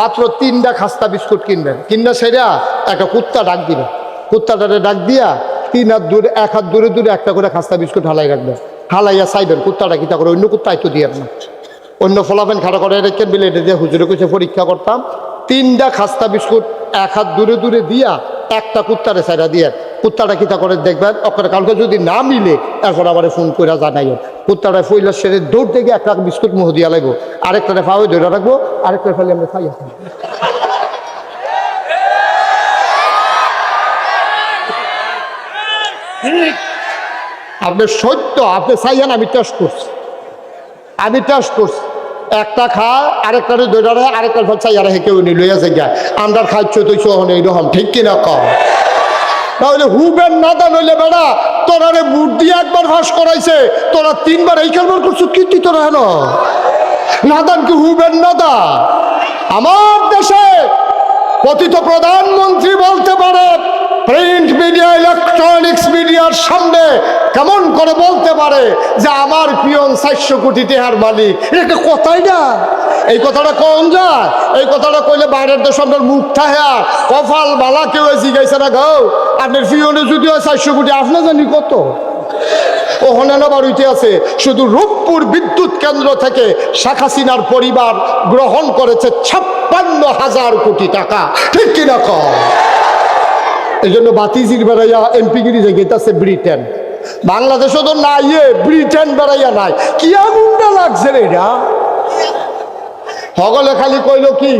মাত্র তিনটা খাস্তা বিস্কুট কিনবেন। কিনবে সেটা একটা কুত্তা ডাক দিবেন কুত্তাটারে ডাক দিয়া তিন হাত দূরে, এক হাত দূরে দূরে একটা করে খাস্তা বিস্কুট হালাই রাখবেন। হালাইয়া চাইবেন কুত্তাটা কিতা করে, অন্য কুত্তা তো দিয়ে না অন্য ফলাফেন খাড়া করে রেখেন বিলে এটা দিয়ে হুজুরে কুচে পরীক্ষা করতাম। তিনটা খাস্তা বিস্কুট এক হাত দূরে দূরে দিয়া একটা কুত্তারে সাইডা দিয়ে কুত্তাটা কিতা করে দেখবেন? ওখানে কালকে যদি না মিলে, এরপর আবার ফোন করে জানাইও। কুত্তাটা ফইলার সেরে দৌড় থেকে একটা বিস্কুট মুহ দিয়া লাগবো। আরেকটা ফাওয়ে ধরে রাখব আরেকটা ফেলে আমরা খাইয়া খাব। আপনি সত্য, আপনি চাইয়েন আমি টেস্ট করছি। আমি টেস্ট করছি। একটা খা আরেকটা দৈরা আরেকটা ফল চাই আর কেউ নি লইয়া যাই আমরা খাচ্ছ তুই সহন এইরকম ঠিক কিনা কম তাহলে হুবেন নাদান নইলে বেড়া তোরা রে বুট দিয়ে একবার ফাঁস করাইছে, তোরা তিনবার এই খেলবার করছ, কীর্তি তোরা হেন? নাদান কি হুবেন নাদা আমার দেশে পতিত প্রধানমন্ত্রী বলতে পারে প্রিন্ট মিডিয়া ইলেকট্রনিক্স মিডিয়ার সামনে কেমন করে বলতে পারে যে আমার পিয়ন চারশো কোটি টেহার মালিক? এটা কথাই না। এই কথাটা কোন যায় এই কথাটা কইলে বাইরের দেশ আপনার মুখ থাহা। কফাল বালা কেউ জিগাইছে না গাও আপনার পিয়নে যদি হয় চারশো কোটি আপনার জানি কত? ওখানে না বাড়িতে আছে, শুধু রূপপুর বিদ্যুৎ কেন্দ্র থেকে শেখ হাসিনার পরিবার গ্রহণ করেছে ছাপ্পান্ন হাজার কোটি টাকা। ঠিক কিনা কম এই জন্য বাতিজির বেড়াইয়া এমপি গিরি যে গেতাছে ব্রিটেন। বাংলাদেশও তো নাই এ, ব্রিটেন বেড়াইয়া নাই। কি আগুনটা লাগছে রে এটা? হগলে খালি কইল কি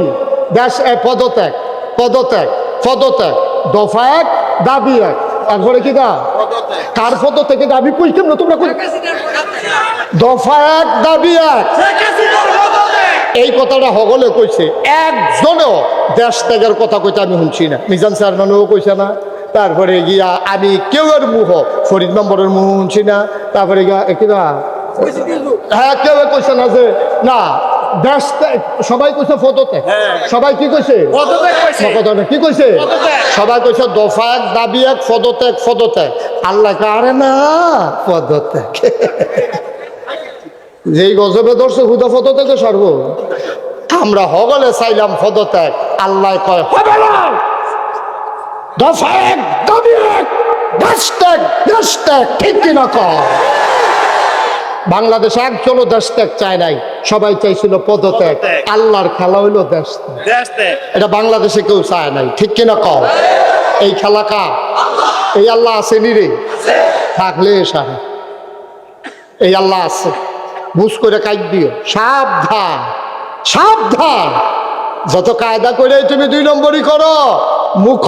দেশ এ, পদত্যাগ পদত্যাগ পদত্যাগ দফা এক দাবি এক। একবারে কি দা? কার পদ থেকে দাবি কই কেমন তোমরা কই দফা এক দাবি এক। এই কথাটা হগলে কইছে একজনও দেশ ত্যাগের কথা কইতে আমি শুনছি না। মিজান চেয়ারম্যানও কইছে না। তারপরে গিয়া আমি কেউ এর মুহ ফরিদ নম্বরের মুহ শুনছি না। তারপরে গিয়া কিনা হ্যাঁ কেউ কইছে না যে না দেশ ত্যাগ- সবাই কইছে ফটোতে সবাই কি কইছে? কি কইছে? সবাই কইছে দফা এক দাবি এক পদত্যাগ পদত্যাগ। আল্লাহ আরে না পদত্যাগ। যেই গজবে ধরছে হুদা ফটো থেকে সর্ব। আমরা হগলে চাইলাম পদত্যাগ আল্লাহ কয় হবে না! দফা এক দাবি এক দেশ ত্যাগ দেশ ত্যাগ ঠিক কিনা কয়? বাংলাদেশ একজনও দেশ ত্যাগ চায় নাই সবাই চাইছিল পদত্যাগ। আল্লাহর খেলা হইল দেশ এটা বাংলাদেশে কেউ চায় নাই ঠিক কিনা কও এই খেলা কা এই আল্লাহ আছে নি রে? থাকলে সারা। এই আল্লাহ আছে। বুঝ করে কাজ দিও। সাবধান সাবধান। যত কায়দা করে তুমি দুই নম্বরই করো মুখ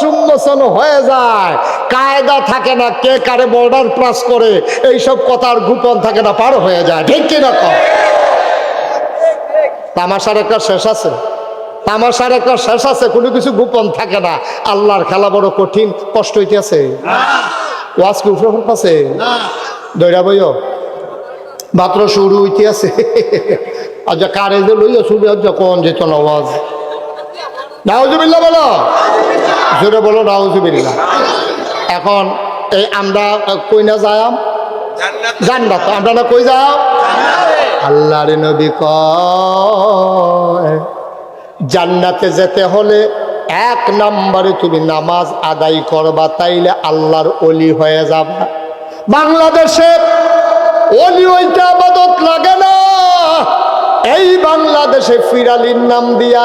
সুম্মোচন হয়ে যায়। কায়দা থাকে না কে কারে বর্ডার ক্রস করে এইসব কথার গোপন থাকে না পার হয়ে যায়। ঠিক কিনা কর তামাশার একটা শেষ আছে। তামাশার একটা শেষ আছে কোনো কিছু গোপন থাকে না। আল্লাহর খেলা বড় কঠিন কষ্ট হইতে হইতেছে ওয়াজ কি উপরে আছে দৈরা বইও? মাত্র শুরু হইতে আছে। আচ্ছা কারে যে লইয়া শুরু হচ্ছে কোন যেত না ওয়াজ নাউজুবিল্লা বলো। জোরে বলো নাউজুবিল্লা এখন এই আমরা কই না যাম জান্নাত। আমরা না কই যাও আল্লাহর নবী কয়, জান্নাতে যেতে হলে এক নম্বরে তুমি নামাজ আদায় করবা, তাইলে আল্লাহর অলি হয়ে যাবা। বাংলাদেশে ওইটা আবাদত লাগে না। এই বাংলাদেশে ফিরালির নাম দিয়া,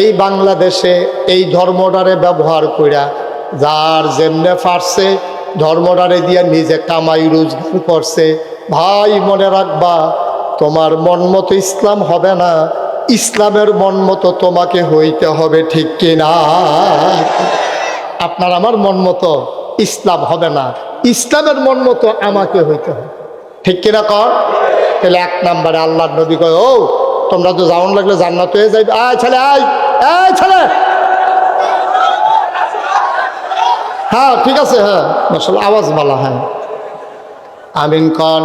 এই বাংলাদেশে এই ধর্মটারে ব্যবহার কইরা, যার যেমনে পারছে ধর্মটারে দিয়া নিজে কামাই রোজগার করছে। ভাই, মনে রাখবা, তোমার মন মতো ইসলাম হবে না। ইসলামের মন মতো তোমাকে হইতে হবে ঠিক কিনা? আপনার আমার মন মতো ইসলাম হবে না। ইসলামের মন মতো আমাকে হইতে হবে। ঠিক কিনা কর? তাহলে এক নাম্বারে আল্লাহ নবী কয়, ও, তোমরা তো যাওন লাগলে জান্নাত হয়ে যাইবে। আয় ছেলে, আয় আয় ছেলে। হ্যাঁ ঠিক আছে হ্যাঁ মাসাল আওয়াজ বলা হ্যাঁ। আমিন কন,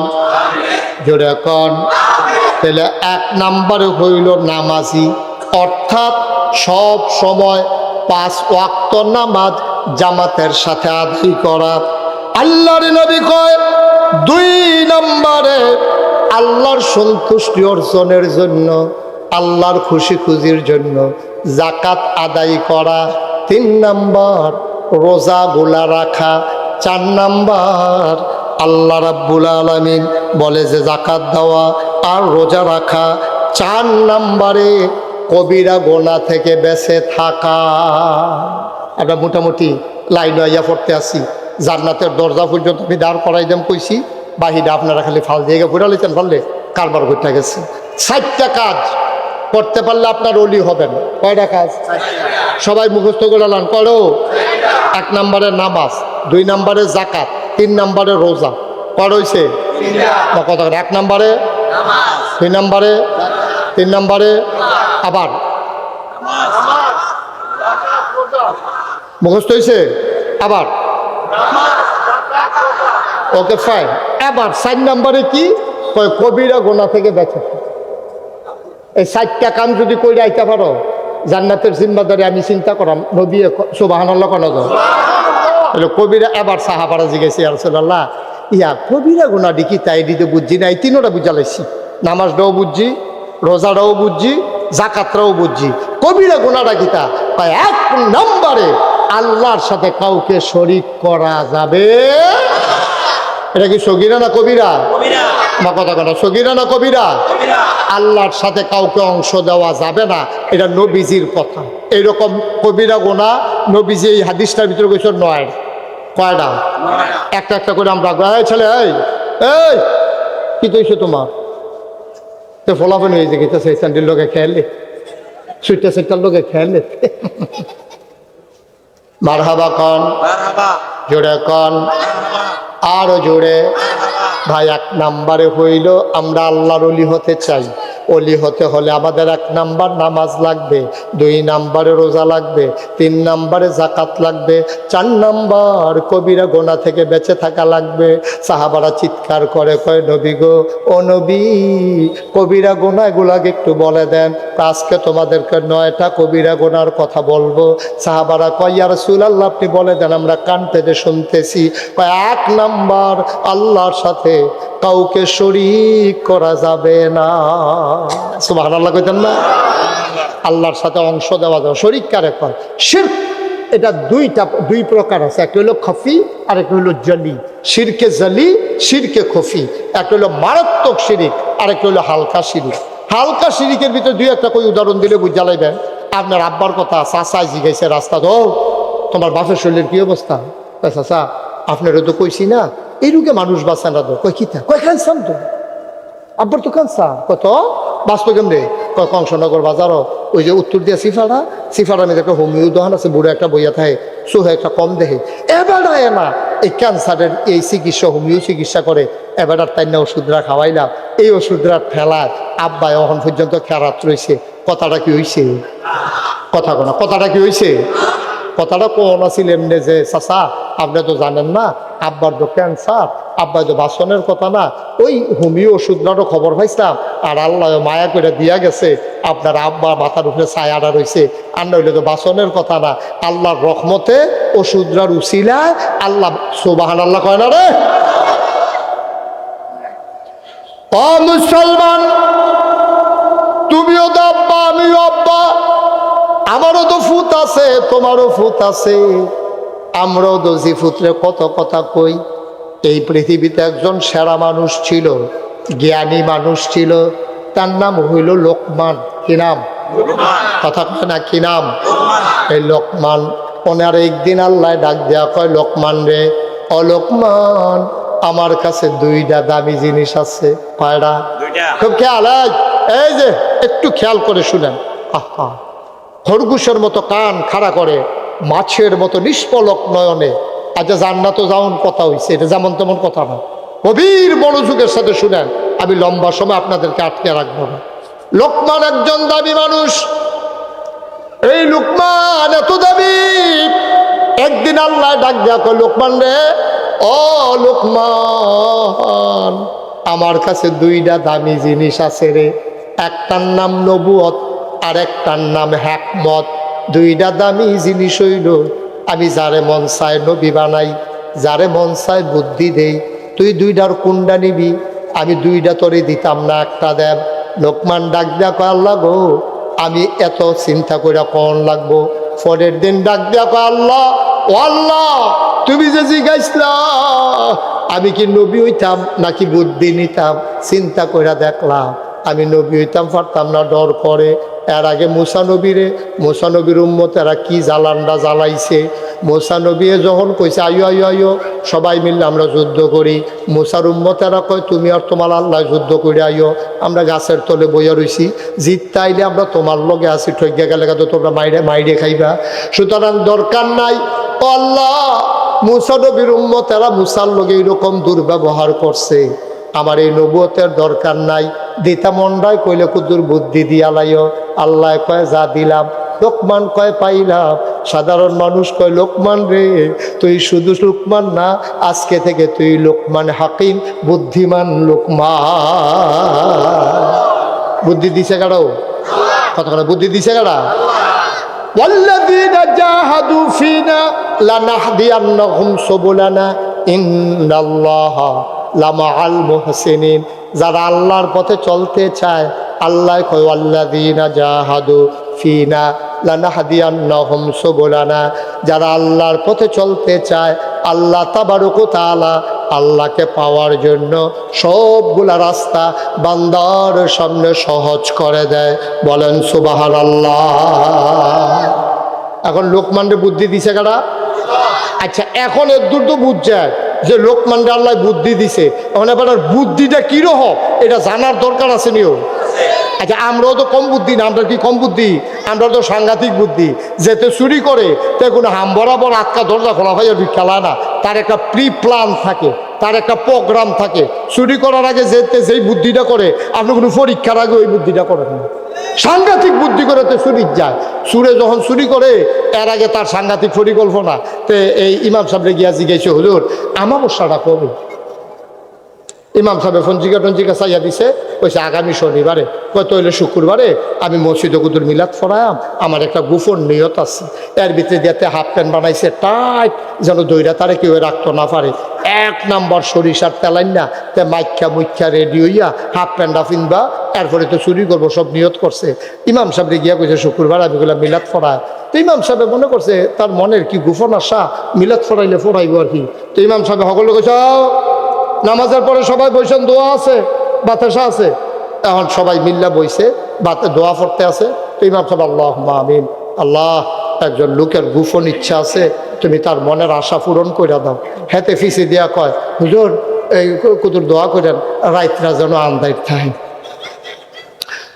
জোরে কন। তাহলে এক নাম্বারে হইল নামাজি। অর্থাৎ সব সময় পাঁচ ওয়াক্ত নামাজ জামাতের সাথে আদায় করা। আল্লাহর নবী কয় নম্বরে আল্লাহর সন্তুষ্টি অর্জনের জন্য, আল্লাহর খুশি খুশির জন্য জাকাত আদায় করা। তিন নাম্বার, রোজাগুলা রাখা। চার নাম্বার, আল্লাহ রাব্বুল আলমিন বলে যে জাকাত দেওয়া আর রোজা রাখা। চার নাম্বারে কবিরা গোনা থেকে বেঁচে থাকা। আমরা মোটামুটি লাইন আইয়া পড়তে আসি জান্নাতের দরজা পর্যন্ত আমি দাঁড় করাই দাম কইছি। বাহিরে আপনারা খালি ফাল দিয়ে ঘুরা লিতেন পারলে কারবার ঘুরতে গেছে। ষাটটা কাজ করতে পারলে আপনার অলি হবেন। কয়টা কাজ? সবাই মুখস্থ করে লান করো এক নম্বরে নামাজ, দুই নম্বরে জাকাত তিন নম্বরে রোজা। কর হয়েছে বা কত? এক নম্বরে দুই নম্বরে, তিন নম্বরে আবার। মুখস্থ হয়েছে আবার। ওকে ফাইন এবার চার নম্বরে কি? কয়, কবিরা গোনা থেকে বেঁচে। এই চারটা কাম যদি করে আইতে পারো, জান্নাতের জিম্মাদারি আমি চিন্তা করাম, নবী সুবাহান আল্লাহ কোনো তাহলে কবিরা এবার সাহাবারা জিজ্ঞেসি আরসল্লাহ ইয়া কবিরা গোনা ডিকি তাই দিতে বুঝছি না এই তিনোটা বুঝালাইছি। নামাজটাও বুঝছি রোজাটাও বুঝছি জাকাতটাও বুঝছি কবিরা গোনাটা কিতা তাই এক নম্বরে আল্লাহর সাথে কাউকে শরিক করা যাবে এটা কি সগিরা না কবিরা? বা কথা কথা সগিরা না কবিরা? আল্লাহর সাথে কাউকে অংশ দেওয়া যাবে না। এটা নবীজির কথা। এইরকম কবিরা গোনা নবীজি এই হাদিসটার ভিতরে কিছু নয়। কয়টা একটা একটা করে আমরা এই ছেলে এই এই কি তৈছে তোমার? তো ফলাফল হয়ে যে গেছে সেই স্যান্ডেল লোকে খেয়ালে সুইটা সেটার লোকে খেয়ালে মারহাবা কন। জোরে কন। আরও জোরে। ভাই এক নাম্বারে হইল আমরা আল্লাহর অলি হতে চাই। অলি হতে হলে আমাদের এক নাম্বার নামাজ লাগবে, দুই নাম্বারে রোজা লাগবে, তিন নাম্বারে জাকাত লাগবে, চার নাম্বার কবিরা গোনা থেকে বেঁচে থাকা লাগবে। সাহাবারা চিৎকার করে, কয়, নবী গো, ও নবী, কবিরা গোনা এগুলাকে একটু বলে দেন আজকে তোমাদেরকে নয়টা কবিরা গোনার কথা বলব। সাহাবারা কয় আর সুল আল্লাহ আপনি বলে দেন, আমরা কান পেতে শুনতেছি। কয়, এক নাম্বার আল্লাহর সাথে কাউকে শরিক করা যাবে না। সুবাহ আল্লাহ কইতেন না? আল্লাহর সাথে অংশ দেওয়া যাবে শরিক কারে কর শির্ক। এটা দুইটা, দুই প্রকার আছে। একটা হলো খফি আর একটা হলো জলি। শিরকে জলি, শিরকে খফি। একটা হলো মারাত্মক শিরিক আর একটা হলো হালকা শিরিক। হালকা শিরিকের ভিতরে দুই একটা কই উদাহরণ দিলে বুঝা লাইবেন? আপনার আব্বার কথা চাচাই জিগাইছে রাস্তা তো, তোমার বাপের শরীরের কি অবস্থা? চাচা, আপনারও তো কইছি না। এই রোগে মানুষ বাঁচা না তো। কয় কিতা কয় খানসাম তো। আব্বার তো কানসা কত বাস্তব কেমনে কংসনগর বাজারও ওই যে উত্তর দিয়া সিফারা সিফারা মেয়েদের একটা হোমিও দোকান আছে, বুড়ো একটা বইয়া থাকে, সোহে একটা কম দেখে এবার না এই ক্যান্সারের এই চিকিৎসা হোমিও চিকিৎসা করে, এবার আর তাই না ওষুধরা খাওয়াইলাম এই ওষুধরা ঠেলায় আব্বাই এখন পর্যন্ত খেরাত রয়েছে কথাটা কি হয়েছে কথা কোনা কথাটা কি হয়েছে কথাটা কোন আছিল এমনি যে, চাচা, আপনি তো জানেন না, আব্বার তো ক্যান্সার। আব্বা তো বাসনের কথা না, ওই হোমিও ওষুধটারও খবর পাইছিলাম, আর আল্লাহ মায়া করে দিয়া গেছে, আপনার আব্বা মাথার উপরে ছায়াটা রয়েছে আর নইলে তো বাসনের কথা না, আল্লাহর রহমতে ওষুধরার উচিলা আল্লাহ সুবাহান আল্লাহ কয় না রে? মুসলমান, তুমিও তো আব্বা, আমিও আব্বা, আমারও তো ফুত আছে, তোমারও ফুত আছে, আমরাও যে ফুতরে কত কথা কই? এই পৃথিবীতে একজন সেরা মানুষ ছিল জ্ঞানী মানুষ ছিল তার নাম হইল লোকমান। কি নাম? কথা কয় না কি নাম? এই লোকমান। ওনার একদিন আল্লাহ ডাক দেওয়া কয় লোকমান রে অলোকমান আমার কাছে দুইটা দামি জিনিস আছে কয়টা খুব খেয়াল এই, এই যে একটু খেয়াল করে শুনেন। আহা খরগোশের মতো কান খাড়া করে মাছের মতো নিষ্পলক নয়নে আচ্ছা জান্নাতও যেমন কথা হয়েছে এটা যেমন তেমন কথা না। গভীর মনোযোগের সাথে শুনেন, আমি লম্বা সময় আপনাদেরকে আটকে রাখব না। লোকমান একজন দাবি মানুষ। এই লোকমান এত দাবি একদিন আল্লাহ ডাক কয়, লোকমান রে, ও লোকমান, আমার কাছে দুইটা দামি জিনিস আছে রে। একটার নাম নবুয়ত আর একটার নাম হ্যাকমত দুইটা দামি জিনিস হইল আমি যারে মন চায় নবী বানাই, যারে মন চায় বুদ্ধি দেই, তুই দুইটার কোনটা নিবি, আমি দুইটা তোরে দিতাম না একটা দেব। লোকমান ডাক দিয়া কয়, আল্লাহ গো, আমি এত চিন্তা করে কন লাগবো? পরের দিন ডাক দিয়া কয়, আল্লাহ, ও আল্লাহ, তুমি যে জিগাইছিলা আমি কি নবী হইতাম নাকি বুদ্ধি নিতাম? চিন্তা করে দেখলাম, আমি নবী হইতাম, পারতাম না, ডর করে এর আগে মুসা নবীরে, মুসা নবীর উম্মত এরা কি জ্বালানটা জ্বালাইছে? মুসা নবী যখন কইছে, আয়ো আয়ো আয়ো সবাই মিললে আমরা যুদ্ধ করি। মুসার উম্মত এরা কয়, তুমি আর তোমার আল্লাহ যুদ্ধ করে আইও আমরা গাছের তলে বইয়া রইছি। জিততে আইলে আমরা তোমার লগে আছি ঠকিয়া গেলে তো তোমরা মাইরে মাইরে খাইবা। সুতরাং দরকার নাই, আল্লাহ মুসা নবীর উম্মত এরা মুসার লগে এরকম দুর্ব্যবহার করছে। আমার এই নবুয়তের দরকার নাই দিতা মন্ডায় কইলে কুদুর বুদ্ধি দিয়া লাইও আল্লাহ কয় যা দিলাম লোকমান কয় পাইলাম সাধারণ মানুষ কয় লোকমান রে তুই শুধু লোকমান না আজকে থেকে তুই লোকমান হাকিম বুদ্ধিমান লোকমান বুদ্ধি দিছে কারো কতক্ষণ বুদ্ধি দিছে কারা والذين جاهدوا فينا لنهدينهم سبلنا إن الله লামা আল মোহসেন যারা আল্লাহর পথে চলতে চায়, আল্লাহ কয়াল্লাদিনা জাহাদু ফিনা লানাহাদিয়ান্নাহম সুবুলানা যারা আল্লাহর পথে চলতে চায়, আল্লাহ তাবারুকু তালা আল্লাহকে পাওয়ার জন্য সবগুলা রাস্তা বান্দার সামনে সহজ করে দেয়। বলেন সুবাহার আল্লাহ এখন লোকমান্ডে বুদ্ধি দিছে কারা? আচ্ছা এখন এর দূর তো বুঝ যায় যে লোকমানরে আল্লাহ বুদ্ধি দিছে। এবার আর বুদ্ধিটা কীরকম এটা জানার দরকার আছে নিও। আচ্ছা আমরাও তো কম বুদ্ধি না, আমরা কি কম বুদ্ধি? আমরা তো সাংঘাতিক বুদ্ধি। যেতে চুরি করে, তে কোনো হাম বরাবর আটকা দরজা খোলা হয় আর খেলা না। তার একটা প্রি প্ল্যান থাকে, তার একটা প্রোগ্রাম থাকে। চুরি করার আগে যেতে যেই বুদ্ধিটা করে, আপনি কোনো পরীক্ষার আগে ওই বুদ্ধিটা করেন না। সাংঘাতিক বুদ্ধি করে তো চুরি যায়। সুরে যখন চুরি করে, এর আগে তার সাংঘাতিক পরিকল্পনা। তে এই ইমাম সাহেবরে গিয়া জিজ্ঞেস, হুজুর, আমাবস্যাটা কবে? ইমাম সাহেব ফঞ্জিকা টঞ্জিকা চাইয়া দিছে কইছে আগামী শনিবারে। কত হইলে শুক্রবারে আমি মসজিদ কুদুর মিলাদ ফরায়াম আমার একটা গুফর নিয়ত আছে। এর ভিতরে দিয়াতে হাফ প্যান্ট বানাইছে টাইট যেন দইরা তারে কেউ রাখতে না পারে। এক নাম্বার সরিষার তেলাইন না তে মাইখ্যা মুখ্যা রেডি হইয়া হাফ প্যান্টটা ফিনবা এরপরে তো চুরি করব সব নিয়ত করছে। ইমাম সাহেব গিয়া কইছে শুক্রবার আমি গুলা মিলাদ ফরায় তো ইমাম সাহেব মনে করছে তার মনের কি গুফন আশা মিলাদ ফরাইলে ফরাইব আর কি। তো ইমাম সাহেব সকলে "আও, নামাজের পরে সবাই বইছেন দোয়া আছে বাতাসা আছে। এখন সবাই মিল্লা বইছে বাতে দোয়া পড়তে আছে। তো ইমাম সাহেব আল্লাহ আমিন। আল্লাহ একজন লোকের গুফন ইচ্ছা আছে তুমি তার মনের আশা পূরণ করে দাও। হেতে ফিসি দিয়া কয় হুজুর এই কুতুর দোয়া করেন রাইতরা যেন আন্দায় থাকে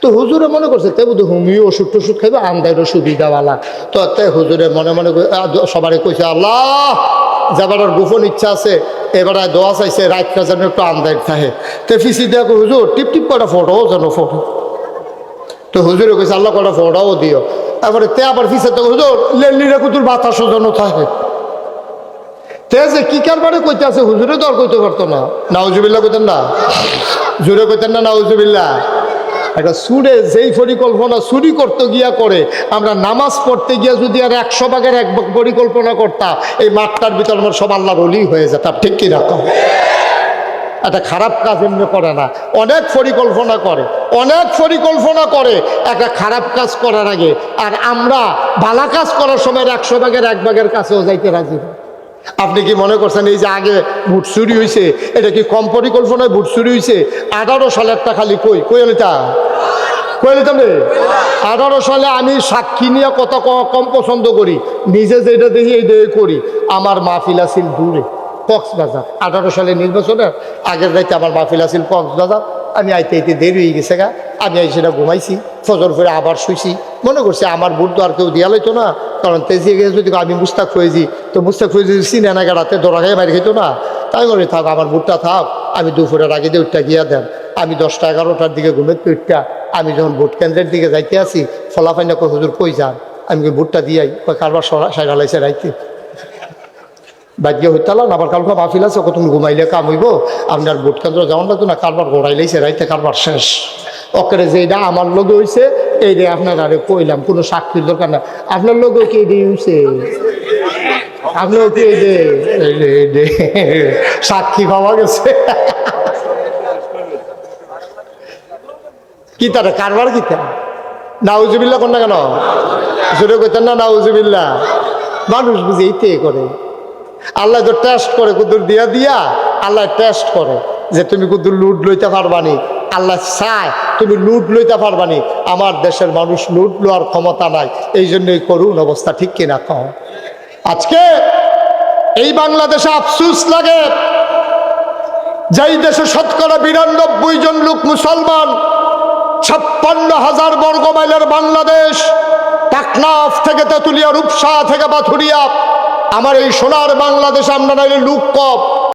তো হুজুরে মনে করছে তে বুধ হোমিও ওষুধ টষুধ খাইবে আন্দাইরও সুবিধাওয়ালা। তো তে হুজুরে মনে মনে করে- আ, দ- সবারে কইছে আল্লাহ যাবার গোপন ইচ্ছা আছে এবারে দোয়া চাইছে রাতটা যেন একটু আন্দাই থাকে। তে ফিসি কই, হুজুর টিপ টিপ কটা ফটো যেন ফটো তো হুজুরে কইছে আল্লাহ কটা ফটোও দিও তারপরে তে আবার ফিসে তো হুজুর লেলিরে কুতুর বাতাসও যেন থাকে। তে যে কি কারবারে কইতে আছে হুজুরে তো আর কইতে পারতো না। নাউজুবিল্লাহ কইতেন না? জুড়ে কইতেন না নাউজুবিল্লাহ? একটা সুরে যেই পরিকল্পনা চুরি করতে গিয়া করে, আমরা নামাজ পড়তে গিয়া যদি আর একশো ভাগের এক পরিকল্পনা করতাম এই মাঠটার ভিতর আমার সব আল্লাহর অলি হয়ে যেতাম। ঠিক কি রকম একটা খারাপ কাজ এমনি করে না। অনেক পরিকল্পনা করে, অনেক পরিকল্পনা করে, একটা খারাপ কাজ করার আগে। আর আমরা ভালা কাজ করার সময় একশো ভাগের এক ভাগের কাছেও যাইতে রাজি না। আপনি কি মনে করছেন এই যে আগে ভোট চুরি হয়েছে এটা কি কম পরিকল্পনায় ভোট চুরি হয়েছে আঠারো সালেরটা খালি কই? কই এটা কই রে? আঠারো সালে আমি সাক্ষী নিয়ে কত কম পছন্দ করি। নিজে যেটা দেখি এই দেখে করি। আমার মাহফিল আছিল দূরে, কক্সবাজার। আঠারো সালে নির্বাচনে আগের রাইতে আমার মাহফিল আছিল কক্সবাজার। আমি আইতে আইতে দেরি হয়ে গেছে গা। আমি সেটা ঘুমাইছি, ফজর করে আবার শুইছি। মনে করছি আমার বুট তো আর কেউ দিয়া লইতো না, কারণ তেজিয়ে গেছে যদি আমি মুস্তাক ফয়েজি, তো মুস্তাক ফয়েজি চিনে না গাড়াতে দৌড়া খাই মারি খেতো না। তাই বলে, থাক, আমার বুটটা থাক, আমি দুপুরের আগে দিয়ে উঠটা গিয়া দেন। আমি দশটা এগারোটার দিকে ঘুমের উঠটা, আমি যখন ভোট কেন্দ্রের দিকে যাইতে আসি ফলাফাইনা কই হুজুর, কই যান? আমি ভোটটা দিয়াই কারবার সাইড লাইছে রাইতে। বাদ্য হইতালাম আবার কালকে মাহফিল আছে কত ঘুমাইলে কাম হইব? আপনার ভোট কেন্দ্র যেমন লাগতো না, কারবার গোড়াইলেছে রাইতে কারবার শেষ। অকেরে যেটা আমার লগে হইছে এই রে আপনার আরে কইলাম কোনো সাক্ষীর দরকার না আপনার লগেও কি এই হইছে? আপনিও কি এই যে এই যে, এই যে, সাক্ষী পাওয়া গেছে? কি তারা কারবার কি তা নাউজুবিল্লা কোন না কেন? জোরে কইতেন না নাউজুবিল্লা মানুষ বুঝে এইতে করে। আল্লাহ তো টেস্ট করে কুদুর দিয়া দিয়া আল্লাহ টেস্ট করে যে তুমি কুদুর লুট লইতে পারবানি। আল্লাহ চায়, তুমি লুট লইতে পারবানি। আমার দেশের মানুষ লুট লওয়ার ক্ষমতা নাই, এই জন্যই করুন অবস্থা, ঠিক কিনা কম আজকে এই বাংলাদেশে আফসুস লাগে। যেই দেশে শতকরা বিরানব্বই জন লোক মুসলমান, ছাপ্পান্ন হাজার বর্গ মাইলের বাংলাদেশ টাকনাফ থেকে তেঁতুলিয়া, রূপসা থেকে বাথুরিয়া, আমার এই সোনার বাংলাদেশ আমরা নাইলে লুক কপ